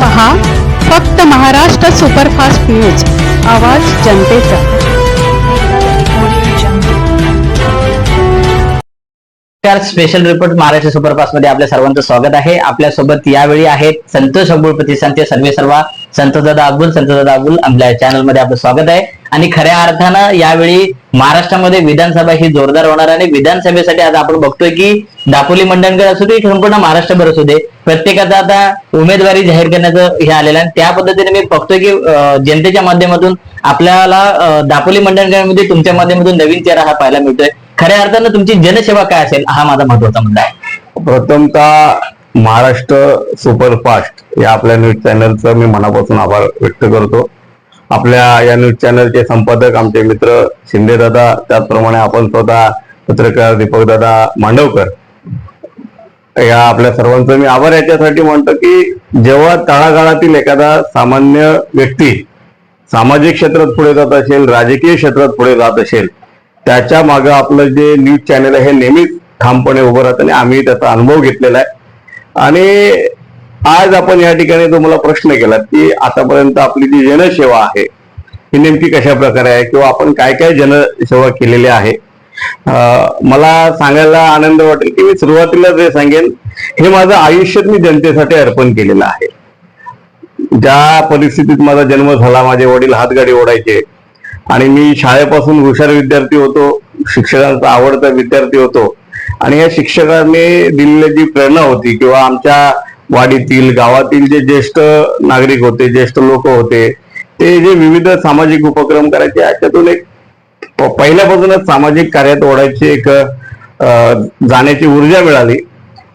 पहा फक्त Maharashtra superfast news आवाज जनतेचा. नमस्कार स्पेशल रिपोर्ट महाराष्ट्र सुपरफास्टमध्ये आपल्या सर्वांचं स्वागत आहे. आपल्यासोबत यावेळी आहेत संतोष अब्बुल प्रतिष्ठानचे सर्वे सर्वा संतोषदादा अब्बुल संतोषदादा अब्बुल आपल्या चॅनलमध्ये आपलं स्वागत आहे. आणि खऱ्या अर्थानं यावेळी महाराष्ट्रामध्ये विधानसभा ही जोरदार होणार आणि विधानसभेसाठी आज आपण बघतोय की दापोली मंडणगड असू दे संपूर्ण महाराष्ट्रभर असू दे प्रत्येकाचा आता उमेदवारी जाहीर करण्याचं हे आलेलं आहे. आणि त्या पद्धतीने मी बघतोय की जनतेच्या माध्यमातून आपल्याला दापोली मंडणगडमध्ये तुमच्या माध्यमातून नवीन चेहरा हा पाहायला मिळतोय. खऱ्या अर्थानं तुमची जनसेवा काय असेल हा माझा महत्त्वाचा मुद्दा आहे. प्रथमतः महाराष्ट्र सुपरफास्ट या आपल्या न्यूज चॅनलचं मी मनापासून आभार व्यक्त करतो. आपल्या या न्यूज चॅनलचे संपादक आमचे मित्र शिंदेदादा त्याचप्रमाणे आपण स्वतः पत्रकार दीपकदादा मांडवकर. या आपल्या सर्वांचं मी आभार. याच्यासाठी म्हणतो की जेव्हा तळागाळातील एखादा सामान्य व्यक्ती सामाजिक क्षेत्रात पुढे जात असेल राजकीय क्षेत्रात पुढे जात असेल त्याच्या मागं आपलं जे न्यूज चॅनल आहे हे नेहमीच ठामपणे उभं राहतं आणि आम्ही त्याचा अनुभव घेतलेला आहे. आणि आज आपण या ठिकाणी तो मला प्रश्न केला की आतापर्यंत आपली जी जनसेवा आहे ही नेमकी कशा प्रकारे आहे किंवा आपण काय काय जनसेवा केलेली आहे? मला सांगायला आनंद वाटेल की मी सुरुवातीला जे सांगेन हे माझं आयुष्यात मी जनतेसाठी अर्पण केलेलं आहे. ज्या परिस्थितीत माझा जन्म झाला माझे वडील हातगाडी ओढायचे आणि मी शाळेपासून हुशार विद्यार्थी होतो शिक्षकांचा आवडता विद्यार्थी होतो आणि या शिक्षकांनी दिलेली जी प्रेरणा होती किंवा आमच्या वाडीतील गावातील जे ज्येष्ठ नागरिक होते ज्येष्ठ लोक होते ते जे विविध सामाजिक उपक्रम करायचे याच्यातून एक पहिल्यापासूनच सामाजिक कार्यात ओढायची एक जाण्याची ऊर्जा मिळाली.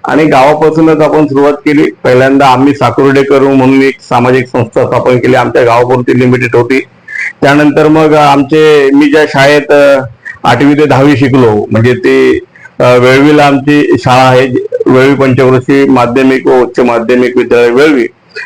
आणि गावापासूनच आपण सुरुवात केली. पहिल्यांदा आम्ही साकुर्डे करू म्हणून एक सामाजिक संस्था स्थापन केली. आमच्या गावापुरती लिमिटेड होती. त्यानंतर मग आमचे मी ज्या शाळेत आठवी ते दहावी शिकलो. म्हणजे ते वेळवीला आमची शाळा आहे वेळवी पंचवर्षी माध्यमिक व उच्च माध्यमिक विद्यालय वेळवी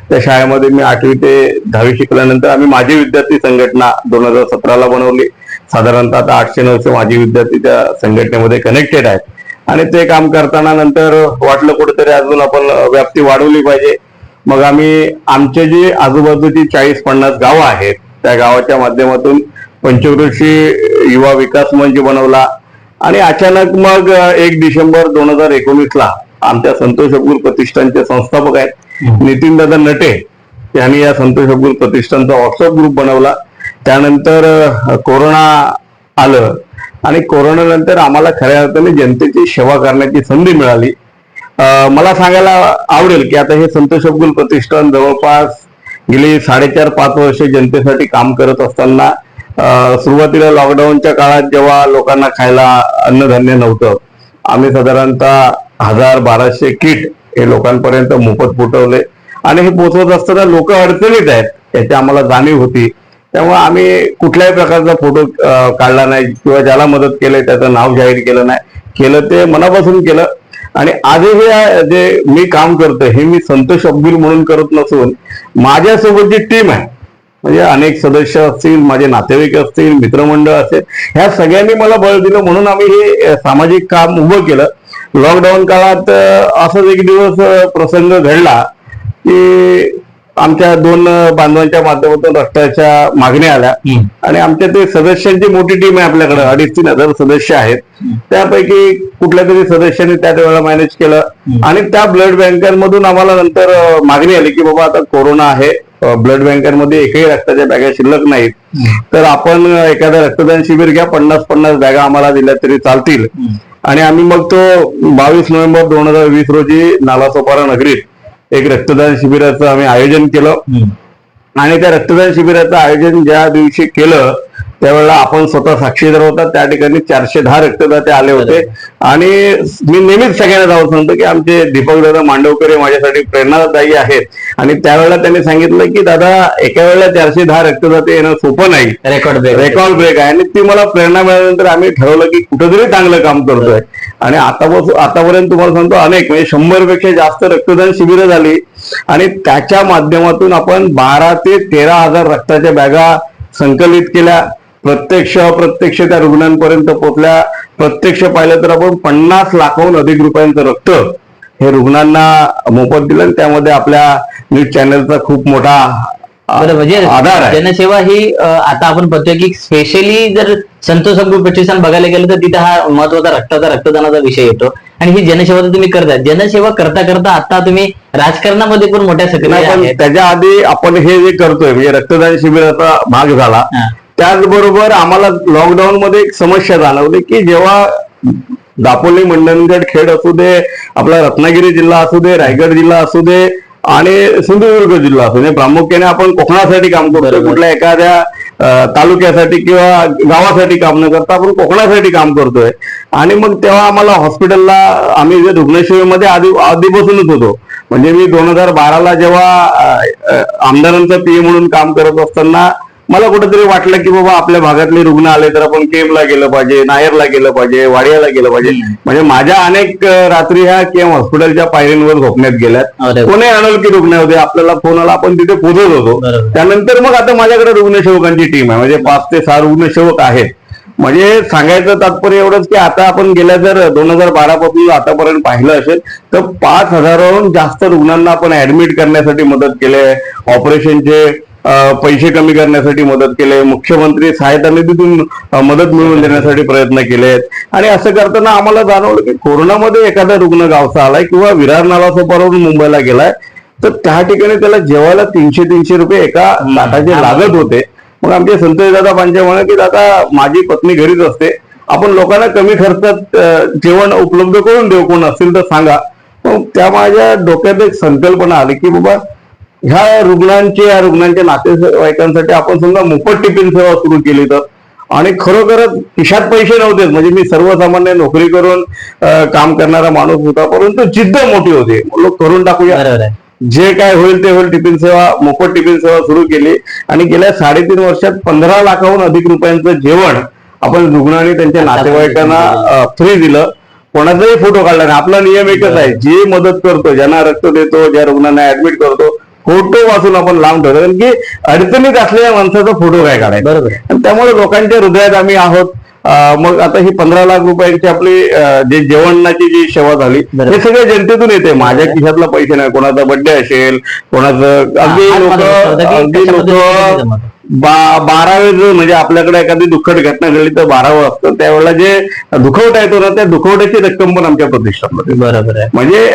त्या शाळेमध्ये मी आठवी ते दहावी शिकल्यानंतर आम्ही माझी विद्यार्थी संघटना दोन हजार सतराला बनवली. साधारणतः आता आठशे नऊशे माझी विद्यार्थी त्या संघटनेमध्ये कनेक्टेड आहेत. आणि ते काम करताना नंतर वाटलं कुठेतरी अजून आपण व्याप्ती वाढवली पाहिजे. मग आम्ही आमचे जे आजूबाजूची चाळीस पन्नास गावं आहेत त्या गावाच्या माध्यमातून पंचकृषी युवा विकास मंच बनवला. आणि अचानक मग एक डिसेंबर दोन हजार एकोणीसला आमच्या संतोष अब्दुल प्रतिष्ठानचे संस्थापक आहेत. नितीन दादा नटे यांनी या संतोष अब्दुल प्रतिष्ठानचा व्हॉट्सअप ग्रुप बनवला. त्यानंतर कोरोना आलं आणि कोरोना नंतर आम्हाला खऱ्या अर्थाने जनतेची सेवा करण्याची संधी मिळाली. मला सांगायला आवडेल की आता हे संतोष अब्दुल प्रतिष्ठान जवळपास गेली साडेचार पाच वर्ष जनतेसाठी काम करत असताना सुरुवातीला लॉकडाऊनच्या काळात जेव्हा लोकांना खायला अन्नधान्य नव्हतं आम्ही साधारणतः हजार बाराशे किट हे लोकांपर्यंत मोफत फुटवले आणि हे पोचवत असताना लोक अडचणीत आहेत याची आम्हाला जाणीव होती. त्यामुळे आम्ही कुठल्याही प्रकारचा फोटो काढला नाही किंवा ज्याला मदत केली त्याचं नाव जाहीर केलं नाही. केलं ते मनापासून केलं. आणि आजही हे जे मी काम करतो हे मी संतोष अब्दुल म्हणून करत नसून माझ्यासोबत जी टीम आहे म्हणजे अनेक सदस्य असतील माझे नातेवाईक असतील मित्रमंडळ असेल ह्या सगळ्यांनी मला बळ दिलं. म्हणून आम्ही हे सामाजिक काम उभं केलं. लॉकडाऊन काळात असाच एक दिवस प्रसंग घडला की आमच्या दोन बांधवांच्या माध्यमातून रक्ताच्या मागण्या आल्या. आणि आमच्या ते सदस्यांची मोठी टीम आहे आपल्याकडे अडीच तीन हजार सदस्य आहेत. त्यापैकी कुठल्या तरी सदस्यांनी त्या वेळेला मॅनेज केलं. आणि त्या ब्लड बँकांमधून आम्हाला नंतर मागणी आली की बाबा आता कोरोना आहे. ब्लड बँकांमध्ये एकही रक्ताच्या बॅगा शिल्लक नाहीत. तर आपण एखादं रक्तदान शिबिर घ्या पन्नास पन्नास बॅगा आम्हाला दिल्या तरी चालतील. आणि आम्ही मग तो बावीस नोव्हेंबर दोन हजार वीस रोजी नालासोपारा नगरीत एक रक्तदान शिबिराचं आम्ही आयोजन केलं. आणि त्या रक्तदान शिबिराचं आयोजन ज्या दिवशी केलं त्यावेळेला आपण स्वतः साक्षीदार होता. त्या ठिकाणी चारशे दहा रक्तदाते आले होते. आणि मी नेहमीच सगळ्यांना जाऊन सांगतो की आमचे दीपक दादा मांडवकर हे माझ्यासाठी प्रेरणादायी आहेत. आणि त्यावेळेला त्यांनी सांगितलं की दादा एका वेळेला चारशे दहा रक्तदाते येणं सोपं नाही. रेकॉर्ड ब्रेक रेकॉर्ड ब्रेक आहे. आणि ती मला प्रेरणा मिळाल्यानंतर आम्ही ठरवलं की कुठेतरी चांगलं काम करतोय. आणि आतापासून आतापर्यंत तुम्हाला सांगतो अनेक म्हणजे शंभरपेक्षा जास्त रक्तदान शिबिरं झाली. आणि त्याच्या माध्यमातून आपण बारा ते तेरा हजार रक्ताच्या बॅगा संकलित केल्या प्रत्यक्ष अप्रत्यक्ष त्या रुग्णांपर्यंत पोहोचल्या. प्रत्यक्ष पाहिलं तर आपण पन्नास लाखाहून अधिक रुपयांचं रक्त हे रुग्णांना मोफत दिलं आणि त्यामध्ये आपल्या न्यूज चॅनलचा खूप मोठा म्हणजे जनसेवा ही आता आपण बघतोय की स्पेशली जर संतोष प्रतिष्ठान बघायला गेलं तर तिथे हा महत्त्वाचा रक्ताचा रक्तदानाचा विषय येतो. आणि ही जनसेवा तुम्ही करता जनसेवा करता करता आता तुम्ही राजकारणामध्ये पण मोठ्या सक्रिय त्याच्या आधी आपण हे जे करतोय म्हणजे रक्तदान शिबिराचा भाग झाला. त्याचबरोबर आम्हाला लॉकडाऊन मध्ये एक समस्या जाणवली की जेव्हा दापोली मंडणगड खेड असू दे आपला रत्नागिरी जिल्हा असू दे रायगड जिल्हा असू दे आणि सिंधुदुर्ग जिल्हा असू दे प्रामुख्याने आपण कोकणासाठी काम करतोय बरोबर. कुठल्या एखाद्या तालुक्यासाठी किंवा गावासाठी काम न करता आपण कोकणासाठी काम करतोय. आणि मग तेव्हा आम्हाला हॉस्पिटलला आम्ही जे रुग्णसेवेमध्ये आधी आधीपासूनच होतो. म्हणजे मी दोन हजार बाराला जेव्हा आमदारांचं आमदारांचा पीए म्हणून काम करत असताना मला कुठेतरी वाटलं की बाबा आपल्या भागातले रुग्ण आले तर आपण केमला गेलं पाहिजे नायरला गेलं पाहिजे वाडियाला गेलं पाहिजे. म्हणजे माझ्या अनेक रात्री ह्या केम हॉस्पिटलच्या पायरींवर झोपण्यात गेल्यात. कोणी अनोळखी रुग्ण होते आपल्याला फोन आला आपण तिथे पोहोचत होतो. त्यानंतर मग आता माझ्याकडे रुग्णसेवकांची टीम आहे. म्हणजे पाच ते सहा रुग्णसेवक आहेत. म्हणजे सांगायचं तात्पर्य एवढंच की आता आपण गेल्या जर दोन हजार बारा पासून आतापर्यंत पाहिलं असेल तर पाच हजाराहून जास्त रुग्णांना आपण ऍडमिट करण्यासाठी मदत केली आहे. ऑपरेशनचे पैसे कमी करण्यासाठी मदत केले. मुख्यमंत्री सहायता निधीतून मदत मिळवून देण्यासाठी प्रयत्न केले आहेत. आणि असं करताना आम्हाला जाणवलं की कोरोनामध्ये एखादा रुग्ण गावचा आलाय किंवा विरार नाला सोपारून मुंबईला गेलाय तर त्या ठिकाणी त्याला जेवायला तीनशे तीनशे रुपये एका ताटाचे लागत होते. मग आमचे संतोष दादा पांचे म्हणे की दादा माझी पत्नी घरीच असते. आपण लोकांना कमी खर्चात जेवण उपलब्ध करून देऊ. कोण असतील तर सांगा. मग त्या माझ्या डोक्यात एक संकल्पना आली की बाबा ह्या रुग्णांचे या रुग्णांच्या नातेवाईकांसाठी आपण समजा मोफत टिफिन सेवा सुरू केली तर. आणि खरोखरच खिशात पैसे नव्हतेच म्हणजे मी सर्वसामान्य नोकरी करून काम करणारा माणूस होता परंतु जिद्द मोठी होती. लोक करून टाकूया. जे काय होईल ते होईल टिफिन सेवा मोफत टिफिन सेवा सुरू केली. आणि गेल्या साडेतीन वर्षात पंधरा लाखाहून अधिक रुपयांचं जेवण आपण रुग्ण आणि त्यांच्या नातेवाईकांना फ्री दिलं. कोणाचाही फोटो काढला नाही. आपला नियम एकच आहे. जे मदत करतो ज्यांना रक्त देतो ज्या रुग्णांना ऍडमिट करतो फोटो वाचून आपण लांब ठेवतो कारण की अडचणीत असलेल्या माणसाचा फोटो काय काढायचा बरोबर. आणि त्यामुळे लोकांच्या हृदयात आम्ही आहोत मग आता ही पंधरा लाख रुपयांची आपली जे जेवणाची जी सेवा झाली. हे सगळे जनतेतून येते माझ्या खिशातला पैसे नाही कोणाचा बर्थडे असेल कोणाचं अगदी लोक अगदी लोक? बा बारावे जो म्हणजे आपल्याकडे एखादी दुःखद घटना घडली तर बारावं असतं. त्यावेळेला जे दुखवटा येतो ना त्या दुखवट्याची रक्कम पण आमच्या प्रतिष्ठानमध्ये. बरोबर आहे. म्हणजे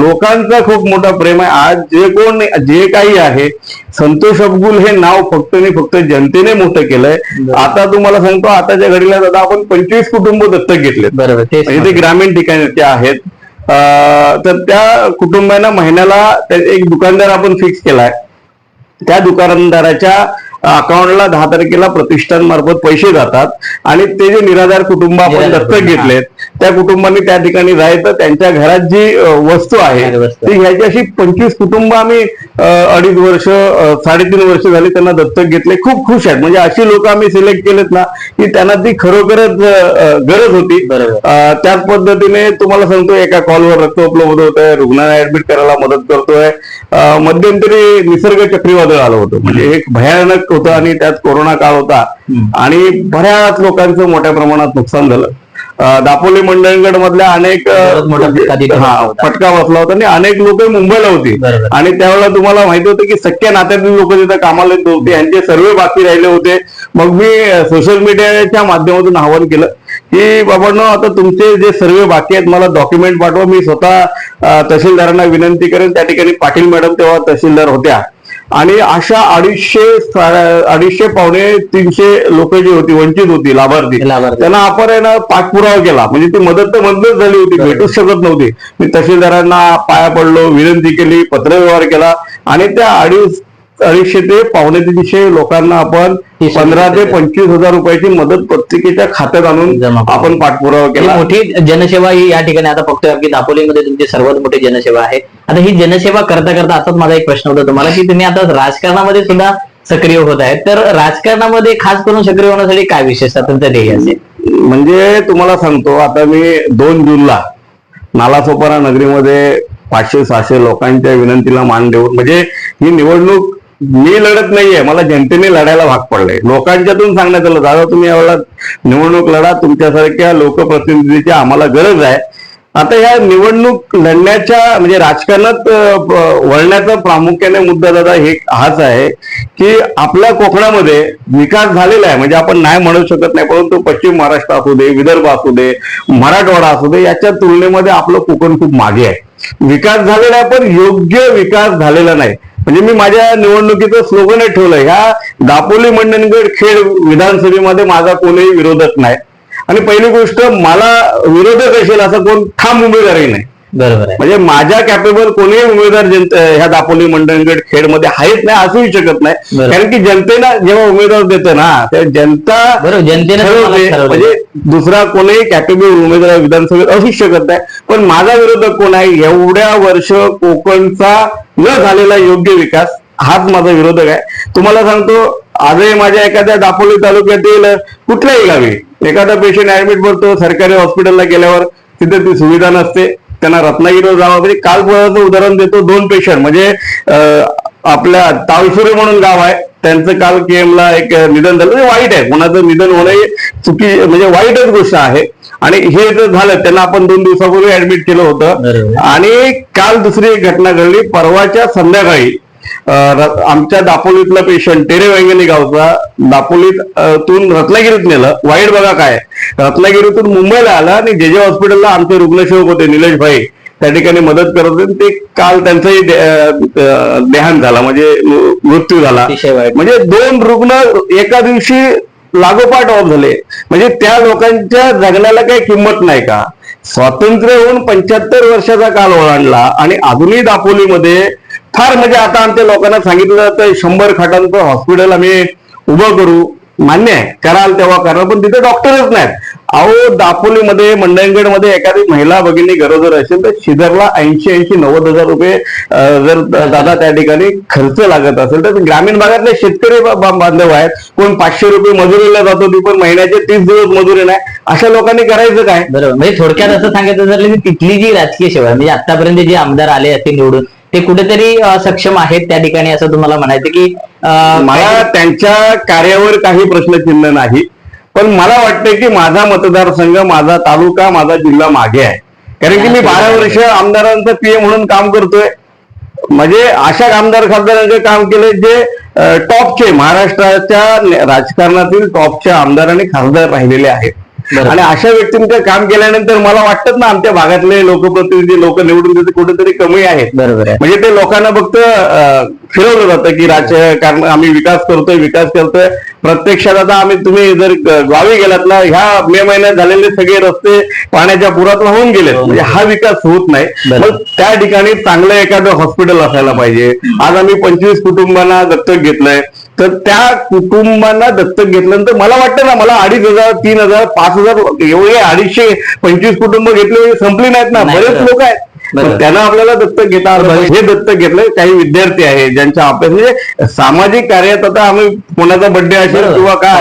लोकांचा खूप मोठा प्रेम आहे. आज जे कोण जे काही आहे संतोष अब्गुल हे नाव फक्त आणि फक्त जनतेने मोठं केलंय. आता तुम्हाला सांगतो आताच्या घडीला दादा आपण पंचवीस कुटुंब दत्तक घेतलेत. बरोबर म्हणजे ते ग्रामीण ठिकाणचे आहेत. अं, तर त्या कुटुंबांना महिन्याला एक दुकानदार आपण फिक्स केलाय. त्या दुकानदाराच्या अकाउंटला दहा तारखेला प्रतिष्ठान मार्फत पैसे जातात. आणि ते जे निराधार कुटुंब आपण दत्तक घेतलेत त्या कुटुंबांनी त्या ठिकाणी राहायचं त्यांच्या घरात जी वस्तू आहे. ती घ्यायची अशी पंचवीस कुटुंब आम्ही अडीच वर्ष साडेतीन वर्ष झाली त्यांना दत्तक घेतले. खूप खुश आहेत. म्हणजे अशी लोक आम्ही सिलेक्ट केलेत ना की त्यांना ती खरोखरच गरज होती. त्याच पद्धतीने तुम्हाला सांगतो एका कॉलवर रक्त उपलब्ध होत आहे रुग्णाला ऍडमिट करायला मदत करतोय. मध्यंतरी निसर्ग चक्रीवादळ आलं होतं. म्हणजे एक भयानक होतं आणि त्यात कोरोना काळ होता. आणि बऱ्याच लोकांचं मोठ्या प्रमाणात नुकसान झालं. दापोली मंडणगड मधल्या अनेक फटका हा, बसला होता. फटका बसला होता आणि अनेक लोक मुंबईला होती. आणि त्यावेळेला तुम्हाला माहिती होतं की सख्या नात्यातील लोक तिथे कामाला येत होते यांचे सर्वे बाकी राहिले होते. मग मी सोशल मीडियाच्या माध्यमातून आवाहन केलं की बाबांनो आता तुमचे जे सर्वे बाकी आहेत मला डॉक्युमेंट पाठवा. मी स्वतः तहसीलदारांना विनंती करेन. त्या ठिकाणी पाटील मॅडम तेव्हा तहसीलदार होत्या. आणि अशा अडीचशे अडीचशे पावणे तीनशे लोक जी होती वंचित होती लाभार्थी. त्यांना आपण आहे ना पाठपुरावा केला म्हणजे ती मदत तर मदतच झाली होती भेटूच शकत नव्हती मी तहसीलदारांना पाया पडलो विनंती केली पत्रव्यवहार केला आणि त्या अडीच अडीचशे ते पावणे तीनशे लोकांना आपण पंधरा ते. पंचवीस हजार रुपयाची मदत प्रत्येकीच्या खात्यात आणून. आपण पाठपुरावा केला मोठी जनसेवा ही या ठिकाणी आता की दापोलीमध्ये तुमची सर्वात मोठी जनसेवा आहे आता ही जनसेवा करता करता आताच माझा एक प्रश्न होता तुम्हाला की तुम्ही आता राजकारणामध्ये सुद्धा सक्रिय होत आहेत. तर राजकारणामध्ये खास करून सक्रिय होण्यासाठी काय विशेषता तुमचं ध्येय असेल? म्हणजे तुम्हाला सांगतो आता मी दोन जूनला नालासोपारा नगरीमध्ये पाचशे सहाशे लोकांच्या विनंतीला मान देऊन म्हणजे ही निवडणूक मी लढत नाहीये मला जनतेने लढायला भाग पडलंय. लोकांच्यातून सांगण्यात आलं दादा तुम्ही यावेळेला निवडणूक लढा तुमच्यासारख्या लोकप्रतिनिधीची आम्हाला गरज आहे. आता या निवडणूक लढण्याच्या म्हणजे राजकारणात वळण्याचा प्रामुख्याने मुद्दा दादा हे हाच आहे की आपल्या कोकणामध्ये विकास झालेला आहे. म्हणजे आपण नाही म्हणू शकत नाही परंतु पश्चिम महाराष्ट्र असू दे विदर्भ असू दे मराठवाडा असू दे याच्या तुलनेमध्ये आपलं कोकण खूप मागे आहे. विकास झालेला आहे पण योग्य विकास झालेला नाही. म्हणजे मी माझ्या निवडणुकीचं स्लोगनच ठेवलं ह्या दापोली मंडणगड खेड विधानसभेमध्ये माझा कोणीही विरोधक नाही. आणि पहिली गोष्ट मला विरोधक असेल असं कोण ठाम उमेदवारही नाही. बरोबर आहे. म्हणजे माझ्या कॅपेबल कोणीही उमेदवार जनते ह्या दापोली मंडणगड खेडमध्ये आहेत नाही असूही शकत नाही. कारण की जनतेनं जेव्हा उमेदवार देते ना तेव्हा जनता बरोबर जनतेने. म्हणजे दुसरा कोणीही कॅटेगरी उमेदवार विधानसभेत असूच शकत नाही. पण माझा विरोधक कोण आहे? एवढ्या वर्ष कोकणचा न झालेला योग्य विकास हाच माझा विरोधक आहे. तुम्हाला सांगतो आजही माझ्या एखाद्या दापोली तालुक्यातील कुठल्याही गावी एखादा पेशंट ऍडमिट करतो सरकारी हॉस्पिटलला गेल्यावर तिथे ती सुविधा नसते. त्यांना रत्नागिरीवर जावं म्हणजे काल परवाचं उदाहरण देतो दोन पेशंट म्हणजे आपल्या तावसुरे म्हणून गाव आहे. त्यांचं काल केएम ला एक निधन झालं. म्हणजे वाईट आहे. कोणाचं निधन होणं चुकी म्हणजे वाईटच गोष्ट आहे. आणि हे जर झालं त्यांना आपण दोन दिवसापूर्वी ऍडमिट केलं होतं. आणि काल दुसरी एक घटना घडली. परवाच्या संध्याकाळी आमच्या दापोलीतला पेशंट टेरे वैंगणी गावचा दापोलीत अं, तून रत्नागिरीत नेलं. वाईट बघा काय. रत्नागिरीतून मुंबईला आला आणि जे जे हॉस्पिटलला आमचे रुग्णसेवक होते निलेश भाई त्या ठिकाणी मदत करत होते. आणि ते काल त्यांचाही देहांत झाला म्हणजे मृत्यू झाला. म्हणजे दोन रुग्ण एका दिवशी लागोपाठ ऑफ झाले. म्हणजे त्या लोकांच्या जगण्याला काही किंमत नाही का? स्वातंत्र्य होऊन पंच्याहत्तर वर्षाचा काल ओलांडला आणि अजूनही दापोलीमध्ये फार म्हणजे आता आमच्या लोकांना सांगितलं जातं शंभर खाटांचं हॉस्पिटल आम्ही उभं करू. मान्य आहे. कराल तेव्हा करा पण तिथे डॉक्टरच नाहीत. अहो दापोलीमध्ये मंडणगडमध्ये एखादी महिला भगिनी गरोदर असेल तर शिदरला ऐंशी ऐंशी नव्वद हजार रुपये जर दादा त्या ठिकाणी खर्च लागत असेल तर ग्रामीण भागातले शेतकरी बांधव आहेत. कोण पाचशे रुपये मजुरीला जातो ती पण महिन्याचे तीस दिवस मजुरी नाही. अशा लोकांनी करायचं काय? बरोबर. म्हणजे थोडक्यात असं सांगायचं झालं की तिथली जी राजकीय सेवा म्हणजे आतापर्यंत जे आमदार आले असतील निवडून ते कुठेतरी सक्षम आहेत त्या ठिकाणी असं तुम्हाला म्हणायचं की मला त्यांच्या कार्यावर काही प्रश्नचिन्ह नाही पण मला वाटतं की माझा मतदारसंघ माझा तालुका माझा जिल्हा मागे आहे. कारण की मी बारा वर्ष आमदारांचं पीए म्हणून काम करतोय. म्हणजे अशा आमदार खासदारांचे काम केले जे टॉपचे महाराष्ट्राच्या राजकारणातील टॉपचे आमदार आणि खासदार राहिलेले आहेत. आणि अशा व्यक्तींचं काम केल्यानंतर मला वाटतं ना आमच्या भागातले लोकप्रतिनिधी लोक निवडून देते कुठेतरी कमी आहेत. बरोबर म्हणजे ते लोकांना फक्त फिरवलं जातं की राजकारण आम्ही विकास करतोय विकास करतोय. प्रत्यक्षात आता आम्ही तुम्ही जर गावी गेलात ना ह्या मे महिन्यात झालेले सगळे रस्ते पाण्याच्या पुरात वाहून गेले म्हणजे हा विकास होत नाही. मग त्या ठिकाणी चांगलं एखादं हॉस्पिटल असायला पाहिजे. आज आम्ही पंचवीस कुटुंबांना दत्तक घेतलंय. तर त्या कुटुंबांना दत्तक घेतल्यानंतर मला वाटतं ना मला अडीच हजार तीन हजार पाच हजार एवढे अडीचशे पंचवीस कुटुंब घेतले संपली नाहीत ना. बरेच. लोक आहेत. त्यांना आपल्याला दत्तक घेता आलं. हे दत्तक घेतलंय. काही विद्यार्थी आहेत ज्यांच्या अभ्यास म्हणजे सामाजिक कार्यात आता आम्ही कोणाचा बड्डे असेल. किंवा काय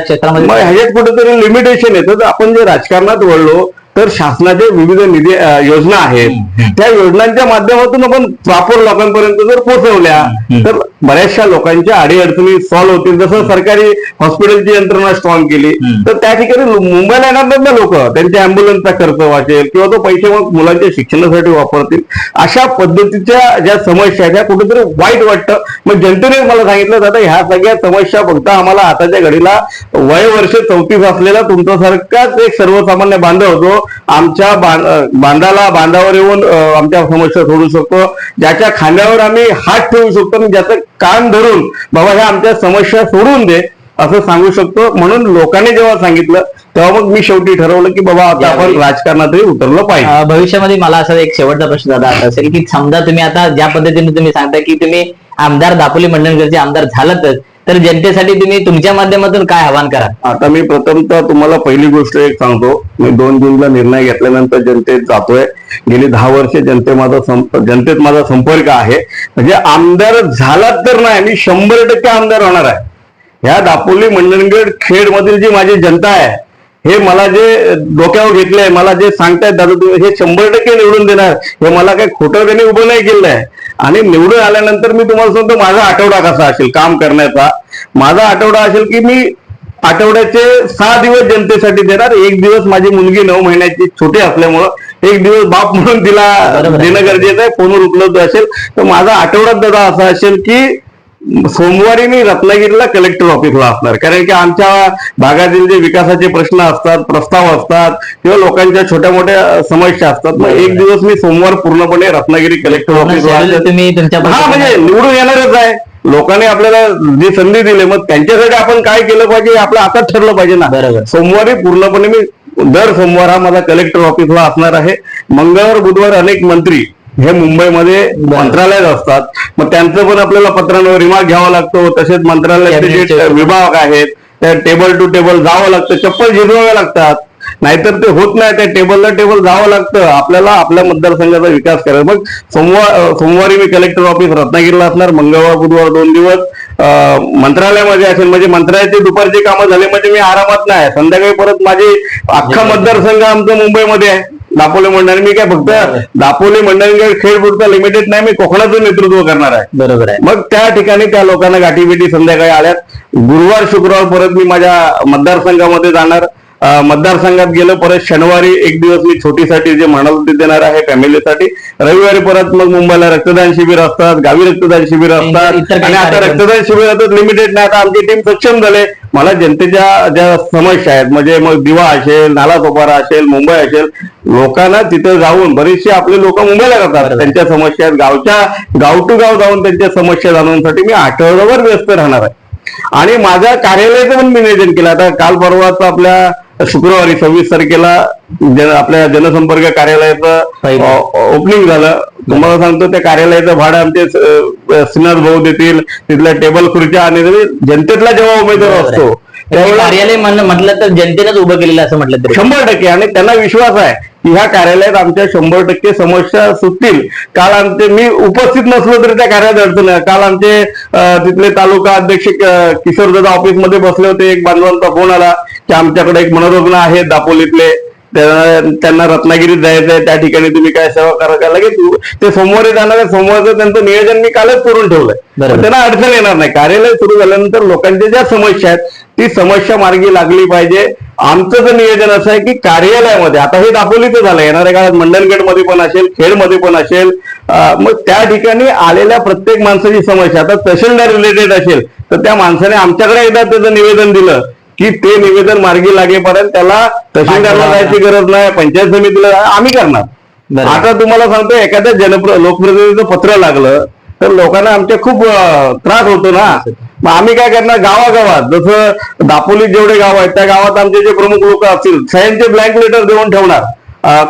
क्षेत्रामध्ये- मग ह्याच्यात कुठेतरी लिमिटेशन आहे. तर आपण जे राजकारणात वळलो तर शासनाचे विविध निधी योजना आहेत. त्या योजनांच्या माध्यमातून आपण प्रॉपर लोकांपर्यंत जर पोहोचवल्या तर बऱ्याचशा लोकांच्या अडीअडचणी सॉल्व्ह होतील. जसं सरकारी हॉस्पिटलची यंत्रणा स्ट्रॉंग केली तर त्या ठिकाणी मुंबईला येणार ना लोक. त्यांच्या अँब्युलन्सचा खर्च वाचेल किंवा तो पैसे मग मुलांच्या शिक्षणासाठी वापरतील. अशा पद्धतीच्या ज्या समस्या आहेत त्या कुठेतरी वाईट वाटतं. मग जनतेने मला सांगितलं जातं ह्या सगळ्या समस्या फक्त आम्हाला आताच्या घडीला वय वर्ष चौतीस असलेला तुमच्यासारखाच एक सर्वसामान्य बांधव होतो. आमच्या बांधाला बांधावर येऊन आमच्या समस्या सोडू शकतो. ज्याच्या खांद्यावर आम्ही हात ठेवू शकतो आणि ज्याचं कान धरून बाबा ह्या आमच्या समस्या सोडून दे असं सांगू शकतो. म्हणून लोकांनी जेव्हा सांगितलं तेव्हा मग मी शेवटी ठरवलं की बाबा आता आपण राजकारणातही उतरलं पाहिजे. भविष्यामध्ये मला असा एक शेवटचा प्रश्न दादा असा असेल की समजा तुम्ही आता ज्या पद्धतीने तुम्ही सांगता की तुम्ही आमदार दापोली मंडणगडचे आमदार झालातच तर जनतेसाठी तुम्ही तुमच्या माध्यमातून काय आवाहन करा? आता मी प्रथमतः तुम्हाला पहिली गोष्ट एक सांगतो. मी दोन जूनला निर्णय घेतल्यानंतर जनतेत जातोय. गेली दहा वर्ष जनते माझा जनतेत माझा संपर्क आहे. म्हणजे आमदार झालात तर नाही मी शंभर टक्के आमदार होणार आहे. ह्या दापोली मंडणगड खेड मधील जी माझी जनता आहे हे मला जे डोक्यावर घेतलंय मला जे सांगतायत दादा तुम्ही हे शंभर टक्के निवडून देणार. हे मला काही खोटं त्यांनी उभं नाही केलं आहे आणि निवडून आल्यानंतर मी तुम्हाला सांगतो माझा आठवडा कसा असेल काम करण्याचा माझा आठवडा असेल की मी आठवड्याचे सहा दिवस जनतेसाठी देणार एक दिवस माझी मुलगी नऊ महिन्याची छोटी असल्यामुळं एक दिवस बाप म्हणून तिला. देणं गरजेचं आहे फोनवर उपलब्ध असेल तर माझा आठवड्यात दादा असा असेल की सोमवारी मी रत्नागिरीला कलेक्टर ऑफिसला असणार. कारण की आमच्या भागातील जे विकासाचे प्रश्न असतात प्रस्ताव असतात किंवा लोकांच्या छोट्या मोठ्या समस्या असतात मग एक दिवस मी सोमवार पूर्णपणे रत्नागिरी कलेक्टर ऑफिसला हा म्हणजे निवडून येणारच आहे. लोकांनी आपल्याला जी संधी दिली मग त्यांच्यासाठी आपण काय केलं पाहिजे आपलं आता ठरलं पाहिजे ना. बरोबर. सोमवारी पूर्णपणे मी दर सोमवार हा माझा कलेक्टर ऑफिसला असणार आहे. मंगळवार बुधवार अनेक मंत्री हे मुंबईमध्ये मंत्रालयात असतात. मग त्यांचं पण आपल्याला पत्रांवर रिमार्क घ्यावा लागतो. तसेच मंत्रालयाचे जे विभाग आहेत त्या टेबल टू टेबल जावं लागतं. चप्पल झिजवाव्या लागतात. नाहीतर ते होत नाही. त्या टेबलला टेबल जावं लागतं. आपल्याला आपल्या मतदारसंघाचा विकास करायचा. मग सोमवार सोमवारी मी कलेक्टर ऑफिस रत्नागिरीला असणार. मंगळवार बुधवार दोन दिवस मंत्रालयामध्ये असेल. म्हणजे मंत्रालयाचे दुपारचे कामं झाले. म्हणजे मी आरामात नाही. संध्याकाळी परत माझे अख्खा मतदारसंघ आमचा मुंबईमध्ये आहे. दापोली मंडळ मी काय फक्त दापोली मंडळगड खेळ पुरता लिमिटेड नाही मी कोकणाचं नेतृत्व करणार आहे. बरोबर आहे. मग त्या ठिकाणी त्या लोकांना गाठीभेटी संध्याकाळी आल्यात. गुरुवार शुक्रवार परत मी माझ्या मतदारसंघामध्ये जाणार. मतदारसंघात गेलं परत शनिवारी एक दिवस मी छोटीसाठी जे म्हणाल ते देणार आहे फॅमिलीसाठी रविवारी परत मग मुंबईला रक्तदान शिबिर असतात गावी रक्तदान शिबिर असतात आणि आता. रक्तदान शिबिरातच लिमिटेड नाही आता आमची टीम सक्षम झाले. मला जनतेच्या ज्या समस्या आहेत म्हणजे मग दिवा असेल नाला सोपारा असेल मुंबई असेल लोकांना तिथं जाऊन बरेचसे आपले लोक मुंबईला जातात. त्यांच्या समस्या आहेत. गावच्या गाव टू गाव जाऊन त्यांच्या समस्या जाणवण्यासाठी मी आठवड्याभर व्यस्त राहणार आहे. आणि माझ्या कार्यालयाचं पण मी नियोजन केलं. आता काल परवाच आपल्या शुक्रवारी सव्वीस तारखेला जन- आपल्या जनसंपर्क कार्यालयाचं. ओपनिंग झालं तुम्हाला सांगतो त्या कार्यालयाचं भाडं आमचे श्रीनाथ भाऊ देतील तिथल्या टेबल खुर्च्या आणि जनतेतला जेव्हा उमेदवार. असतो ते त्यावेळेला कार्यालय म्हणलं म्हटलं तर जनतेनंच उभं केलेलं असं म्हटलं तरी शंभर टक्के आणि त्यांना विश्वास आहे ह्या कार्यालयात आमच्या शंभर टक्के समस्या सुटतील. काल आमचे मी उपस्थित नसलो तरी त्या कार्यालयात अडचण काल आमचे तिथले तालुका अध्यक्ष किशोर दादा ऑफिसमध्ये बसले होते. एक बांधवांचा फोन आला की आमच्याकडे एक मनोरुग्ण आहे दापोलीतले. त्यांना रत्नागिरीत जायचं आहे त्या ठिकाणी तुम्ही काय सेवा करा का? लगेच ते सोमवारी जाणार आहे सोमवारचं त्यांचं नियोजन मी कालच करून ठेवलंय. त्यांना अडचण येणार नाही. कार्यालय सुरू झाल्यानंतर लोकांच्या ज्या समस्या आहेत ती समस्या मार्गी लागली पाहिजे. आमचं जर नियोजन असं आहे की कार्यालयामध्ये आता हे दापोलीचं झालं येणाऱ्या काळात मंडणगडमध्ये पण असेल खेडमध्ये पण असेल मग त्या ठिकाणी आलेल्या प्रत्येक माणसाची समस्या आता तहसीलदार रिलेटेड असेल तर त्या माणसाने आमच्याकडे एकदा त्याचं निवेदन दिलं. की ते निवेदन मार्गी लागेपर्यंत त्याला तहसीलदारला जायची गरज नाही पंचायत समितीला आम्ही करणार. आता तुम्हाला सांगतो एखाद्या जनप्र लोकप्रतिनिधीचं पत्र लागलं तर लोकांना आमच्या खूप त्रास होतो ना. मग आम्ही काय करणार गावागावात जसं दापोलीत जेवढे गाव आहेत त्या गावात आमचे जे प्रमुख लोक असतील सह्यांचे ब्लँक लेटर देऊन ठेवणार.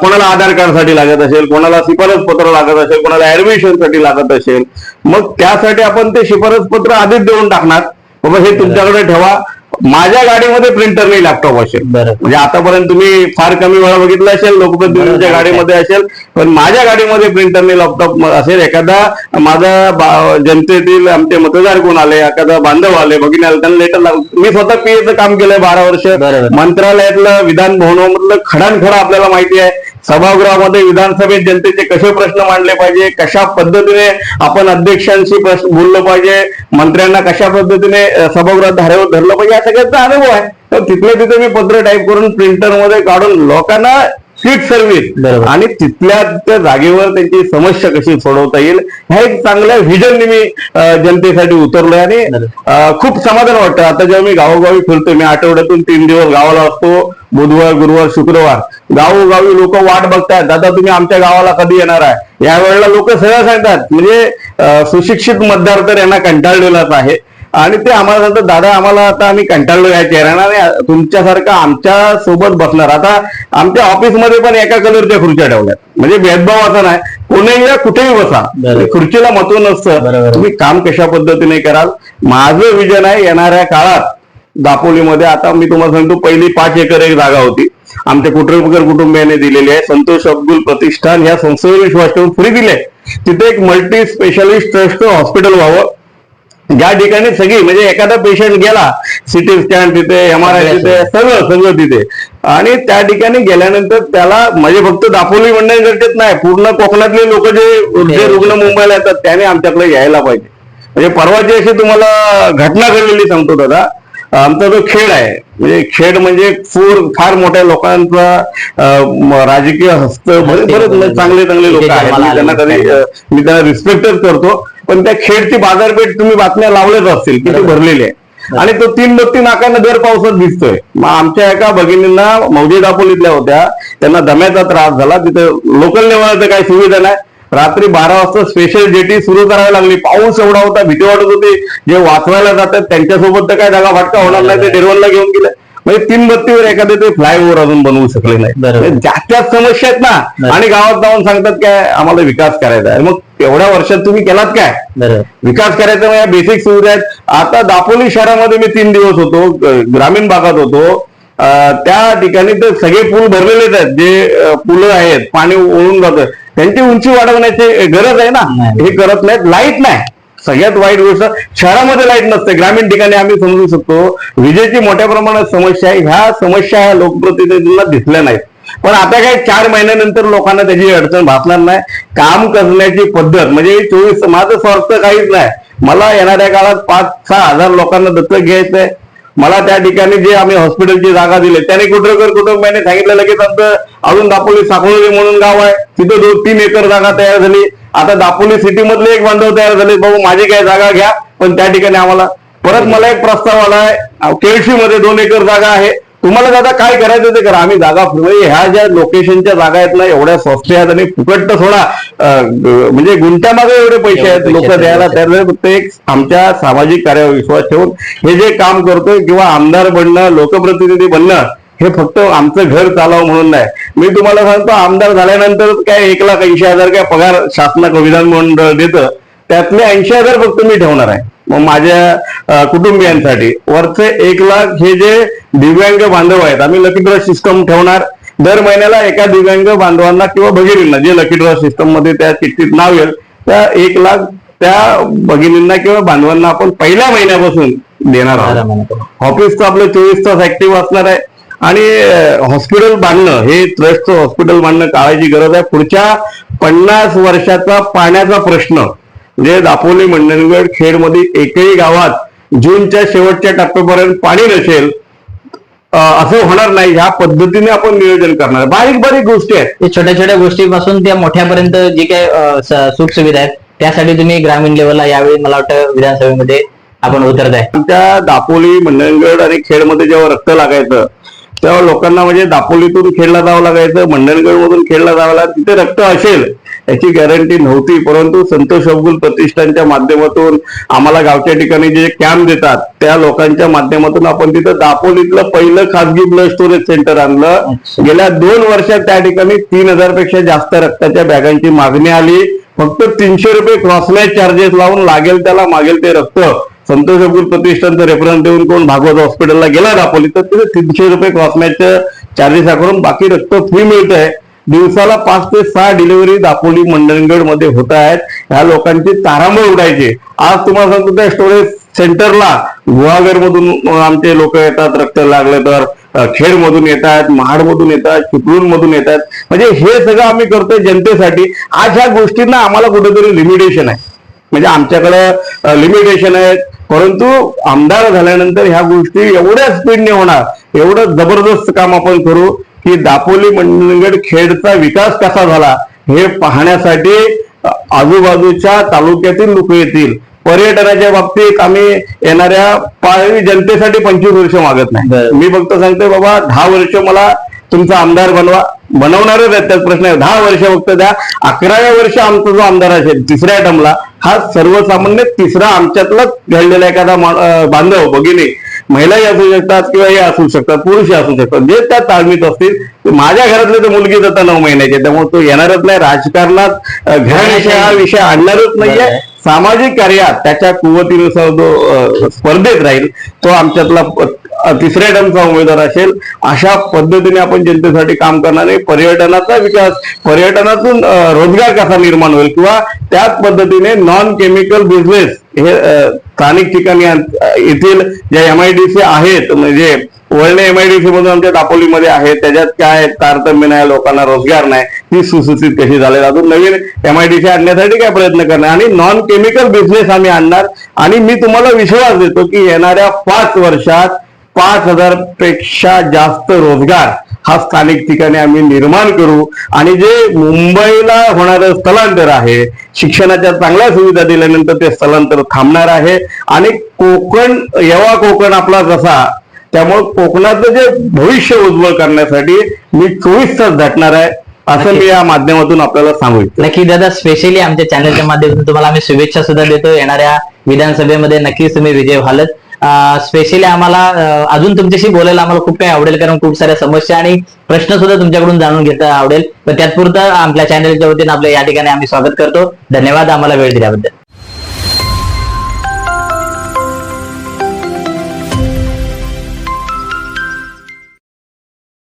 कोणाला आधार कार्डसाठी लागत असेल कोणाला शिफारस पत्र लागत असेल कोणाला ऍडमिशनसाठी लागत असेल. मग त्यासाठी आपण ते शिफारस पत्र आधीच देऊन टाकणार. बाबा हे तुमच्याकडे ठेवा. माझ्या गाडीमध्ये प्रिंटर नाही लॅपटॉप असेल. म्हणजे आतापर्यंत तुम्ही फार कमी वेळा बघितलं असेल लोकप्रतिनिधींच्या. गाडीमध्ये असेल पण माझ्या गाडीमध्ये प्रिंटरने लॅपटॉप असेल एखादा माझा जनतेतील आमचे मतदार कोण आले एखादा बांधव आले भगिनी आले त्यांना लेटर मी स्वतः पीएचं काम केलंय बारा वर्ष. मंत्रालयातलं विधान भवनामधलं खडानखडा आपल्याला माहिती आहे सभागृहामध्ये विधानसभेत जनतेचे कसे प्रश्न मांडले पाहिजे? कशा पद्धतीने आपण अध्यक्षांशी प्रश्न बोललं पाहिजे? मंत्र्यांना कशा पद्धतीने सभागृहात धारेवर धरलं पाहिजे? या सगळ्याचा अनुभव आहे. तर तिथल्या तिथे मी पत्र टाईप करून प्रिंटरमध्ये काढून लोकांना स्वीट सर्व्हिस. आणि तिथल्या त्या जागेवर त्यांची समस्या कशी सोडवता येईल ह्या एक चांगल्या व्हिजनने मी जनतेसाठी उतरलोय आणि खूप समाधान वाटतं. आता जेव्हा मी गावोगावी फिरतो मी आठवड्यातून तीन दिवस गावाला असतो बुधवार गुरुवार शुक्रवार. गावोगावी लोक वाट बघतात. दादा तुम्ही आमच्या गावाला कधी येणार आहे? या वेळेला लोक सरळ सांगतात. म्हणजे सुशिक्षित मतदार तर यांना कंटाळलेलाच आहे. आणि ते आम्हाला सांगतात दादा आम्हाला आता आम्ही कंटाळलो या चेहऱ्यानं आणि तुमच्यासारखं आमच्यासोबत बसणार. आता आमच्या ऑफिसमध्ये पण एका कलरच्या खुर्च्या ठेवल्यात. म्हणजे भेदभाव असा नाही. कोणीही या कुठेही बसा. खुर्चीला महत्त्व नसतं. तुम्ही काम कशा पद्धतीने कराल? माझं विजन आहे येणाऱ्या काळात दापोलीमध्ये आता मी तुम्हाला सांगतो पहिली पाच एकर एक जागा होती. आमच्या कुटुंबकर कुटुंबियाने दिलेली आहे. संतोष अब्दुल प्रतिष्ठान ह्या संस्थेवर विश्वास ठेवून फ्री दिले. तिथे एक मल्टी स्पेशालिस्ट ट्रस्ट हॉस्पिटल व्हावं. ज्या ठिकाणी सगळी म्हणजे एखादा पेशंट गेला सिटी स्कॅन तिथे एम आर आय तिथे सगळं सगळं तिथे. आणि त्या ठिकाणी गेल्यानंतर त्याला म्हणजे फक्त दापोली मंडळ गरजेत नाही. पूर्ण कोकणातले लोक जे जे रुग्ण मुंबईला येतात त्याने आमच्याकडे यायला पाहिजे. म्हणजे परवाची अशी तुम्हाला घटना घडलेली सांगतो दादा. आमचा जो खेड आहे म्हणजे खेड म्हणजे फूर फार मोठ्या लोकांचा राजकीय हस्त बरेच बरेच चांगले चांगले लोक आहेत. मी त्यांना कधी मी त्यांना रिस्पेक्टच करतो. पण त्या खेडची बाजारपेठ तुम्ही बातम्या लावल्याच असतील किती. भरलेली आहे. आणि तो तीन बत्ती नाकांना दर पावसात दिसतोय मग आमच्या एका भगिनींना मौजे दापोलीतल्या होत्या त्यांना दम्याचा त्रास झाला. तिथे लोकल लेवलचं काही सुविधा नाही. रात्री बारा वाजता स्पेशल जेटी सुरू करावी लागली. पाऊस एवढा होता भीती वाटत होती. जे वाचवायला जातात त्यांच्यासोबत तर काय जागा फाटका होणार नाही ते डेरवनला घेऊन गेले. म्हणजे तीन बत्तीवर एखादे ते फ्लायओव्हर अजून बनवू शकले नाही. ज्या त्याच समस्या आहेत ना. आणि गावात जाऊन सांगतात काय आम्हाला विकास करायचा आहे. मग एवढ्या वर्षात तुम्ही केलात काय? विकास करायचा या बेसिक सुविधा आहेत. आता दापोली शहरामध्ये मी तीन दिवस होतो ग्रामीण भागात होतो. त्या ठिकाणी तर सगळे पूल भरलेलेच आहेत. जे पुलं आहेत पाणी ओळून जातं. त्यांची उंची वाढवण्याची गरज आहे ना. हे करत नाहीत. लाइट नाही. सगळ्यात वाईट गोष्ट शहरामध्ये लाइट नसते. ग्रामीण ठिकाणी आम्ही समजू शकतो. विजेची मोठ्या प्रमाणात समस्या आहे. ह्या समस्या ह्या लोकप्रतिनिधींना दिसल्या नाहीत. पण आता काय चार महिन्यानंतर लोकांना त्याची अडचण भासणार नाही. काम करण्याची पद्धत म्हणजे चोवीस माझं स्वार्थ काहीच नाही. मला येणाऱ्या काळात पाच सहा हजार लोकांना दत्तक घ्यायचंय. मला त्या ठिकाणी जे आम्ही हॉस्पिटलची जागा दिली त्याने कुठेकर कुटुंबाने सांगितलं लगेच आमचं अजून दापोली साखोळी म्हणून गाव आहे. तिथं दोन तीन एकर जागा तयार झाली. आता दापोली सिटी मधले एक बांधव तयार झाले भाऊ माझी काय जागा घ्या पण त्या ठिकाणी आम्हाला. परत मला एक प्रस्ताव आलाय केळशी मध्ये दोन एकर जागा आहे. तुम्हाला दादा काय करायचं ते करा. आम्ही जागा म्हणजे ह्या ज्या लोकेशनच्या जागा आहेत ना एवढ्या स्वस्त आहेत आणि फुकट तर थोडा म्हणजे गुंठ्यामागे एवढे पैसे आहेत. लोक द्यायला. तयार एक आमच्या सामाजिक कार्यावर विश्वास ठेवून हे जे काम करतोय किंवा आमदार बनणं लोकप्रतिनिधी बनणं हे फक्त आमचं घर चालावं म्हणून नाही. मी तुम्हाला सांगतो आमदार झाल्यानंतर काय एक लाख ऐंशी हजार काय पगार शासनाकडे विधानमंडळ देतं त्यातले ऐंशी हजार फक्त मी ठेवणार आहे. माझ्या कुटुंबियांसाठी. वरचे एक लाख हे जे दिव्यांग बांधव आहेत आम्ही लकी ड्रॉ सिस्टम ठेवणार. दर महिन्याला एका दिव्यांग बांधवांना किंवा भगिनींना जे लकी ड्रॉ सिस्टममध्ये त्या चिठ्ठीत नाव येईल त्या एक लाख त्या भगिनींना किंवा बांधवांना आपण पहिल्या महिन्यापासून देणार आहोत. ऑफिस तर आपलं चोवीस तास ऍक्टिव्ह असणार आहे. आणि हॉस्पिटल बांधणं हे ट्रस्टचं हॉस्पिटल बांधणं काळाची गरज आहे. पुढच्या पन्नास वर्षाचा पाण्याचा प्रश्न म्हणजे दापोली मंडणगड खेडमध्ये एकही गावात जूनच्या शेवटच्या टप्प्यापर्यंत पाणी नसेल असं होणार नाही. ह्या पद्धतीने आपण नियोजन करणार. बारीक बारीक गोष्टी आहेत. छोट्या छोट्या गोष्टीपासून त्या मोठ्यापर्यंत जे काही सुख सुविधा आहेत त्यासाठी तुम्ही ग्रामीण लेवलला यावेळी मला वाटतं विधानसभेमध्ये आपण उतरत आहे आमच्या दापोली मंडणगड आणि खेडमध्ये जेव्हा रक्त लागायचं तेव्हा लोकांना म्हणजे दापोलीतून खेळला जावं लागायचं मंडणगड मधून खेळला जावं लागायचं तिथे रक्त असेल याची गॅरंटी नव्हती. परंतु संतोष अब्दुल प्रतिष्ठानच्या माध्यमातून आम्हाला गावच्या ठिकाणी जे कॅम्प देतात त्या लोकांच्या माध्यमातून आपण तिथं दापोलीतलं पहिलं खासगी ब्लड स्टोरेज सेंटर आणलं. गेल्या दोन वर्षात त्या ठिकाणी तीन हजारपेक्षा जास्त रक्ताच्या बॅगांची मागणी आली. फक्त तीनशे रुपये क्रॉसमॅच चार्जेस लावून लागेल त्याला मागेल ते रक्त. संतोष अब्दुल प्रतिष्ठानचं रेफरन्स देऊन कोण भागवत हॉस्पिटलला गेला दाखवली तर तिथे तीनशे रुपये क्रॉसमॅचचं चार्जेस करून बाकी रक्त फ्री मिळत आहे दिवसाला पाच ते सहा डिलिव्हरी दापोली मंडणगडमध्ये होत आहेत. ह्या लोकांची तारांबळ उडायचे. आज तुम्हाला सांगतो त्या स्टोरेज सेंटरला गुहागर मधून आमचे लोक येतात रक्त लागले तर खेड मधून येतात महाड मधून येतात चिपळूण मधून येतात. म्हणजे हे सगळं आम्ही करतोय जनतेसाठी. आज ह्या गोष्टींना आम्हाला कुठेतरी लिमिटेशन आहे. म्हणजे आमच्याकडे लिमिटेशन आहेत परंतु आमदार झाल्यानंतर ह्या गोष्टी एवढ्या स्पीडने होणार एवढं जबरदस्त काम आपण करू की दापोली मंडणगड खेडचा विकास कसा झाला हे पाहण्यासाठी आजूबाजूच्या तालुक्यातील लोक येतील. पर्यटनाच्या बाबतीत आम्ही येणाऱ्या पाळवी जनतेसाठी पंचवीस वर्ष मागत नाही. मी फक्त सांगतोय बाबा दहा वर्ष मला तुमचा आमदार बनवा. बनवणारच आहेत त्यात प्रश्न आहे. दहा वर्ष फक्त द्या. अकराव्या वर्ष आमचा जो आमदार असेल तिसऱ्या टर्मला हा सर्वसामान्य तिसरा आमच्यातला घडलेला एखादा बांधव भगिनी. महिलाही असू शकतात किंवा हे असू शकतात पुरुषही असू शकतात. जे त्या ताळमीत असतील माझ्या घरातले तर मुलगी आता नऊ महिन्याची त्यामुळे तो येणारच नाही राजकारणात घराण्याशी हा विषय आणणारच नाहीये. सामाजिक कार्यात त्याच्या कुवतीनुसार जो स्पर्धेत राहील तो आमच्यातला तिसऱ्या टर्मचा उमेदवार असेल अशा पद्धतीने आपण जनतेसाठी काम करणार आहे. पर्यटनाचा विकास पर्यटनातून रोजगार कसा निर्माण होईल किंवा त्याच पद्धतीने नॉन केमिकल बिझनेस हे स्थानिक ठिकाणी येथील ज्या एमआयडीसी आहेत म्हणजे वळणे एमआयडीसी मधून आमच्या दापोलीमध्ये आहेत त्याच्यात काय तारतम्य नाही लोकांना रोजगार नाही ती सुसूचित कशी झाली अजून नवीन एमआयडीसी आणण्यासाठी काय प्रयत्न करणार? आणि नॉन केमिकल बिझनेस आम्ही आणणार. आणि मी तुम्हाला विश्वास देतो की येणाऱ्या पाच वर्षात पाच हजारपेक्षा जास्त रोजगार हा स्थानिक ठिकाणी आम्ही निर्माण करू. आणि जे मुंबईला होणारं स्थलांतर आहे शिक्षणाच्या चांगल्या सुविधा दिल्यानंतर ते स्थलांतर थांबणार आहे. आणि कोकण येवा कोकण आपला कसा त्यामुळे कोकणाचं जे भविष्य उज्ज्वल करण्यासाठी मी चोवीस तास झटणार आहे असं मी या माध्यमातून आपल्याला सांगू इच्छितो. नक्की दादा स्पेशली आमच्या चॅनलच्या माध्यमातून तुम्हाला आम्ही शुभेच्छा सुद्धा देतो. येणाऱ्या विधानसभेमध्ये नक्कीच तुम्ही विजय व्हालच स्पेशली आम्हाला अजून तुमच्याशी बोलायला आम्हाला खूप काही आवडेल कारण खूप साऱ्या समस्या आणि प्रश्न सुद्धा तुमच्याकडून जाणून घेता आवडेल. तर त्यातपुरतं आपल्या चॅनलच्या वतीने आपल्या या ठिकाणी आम्ही स्वागत करतो. धन्यवाद आम्हाला वेळ दिल्याबद्दल.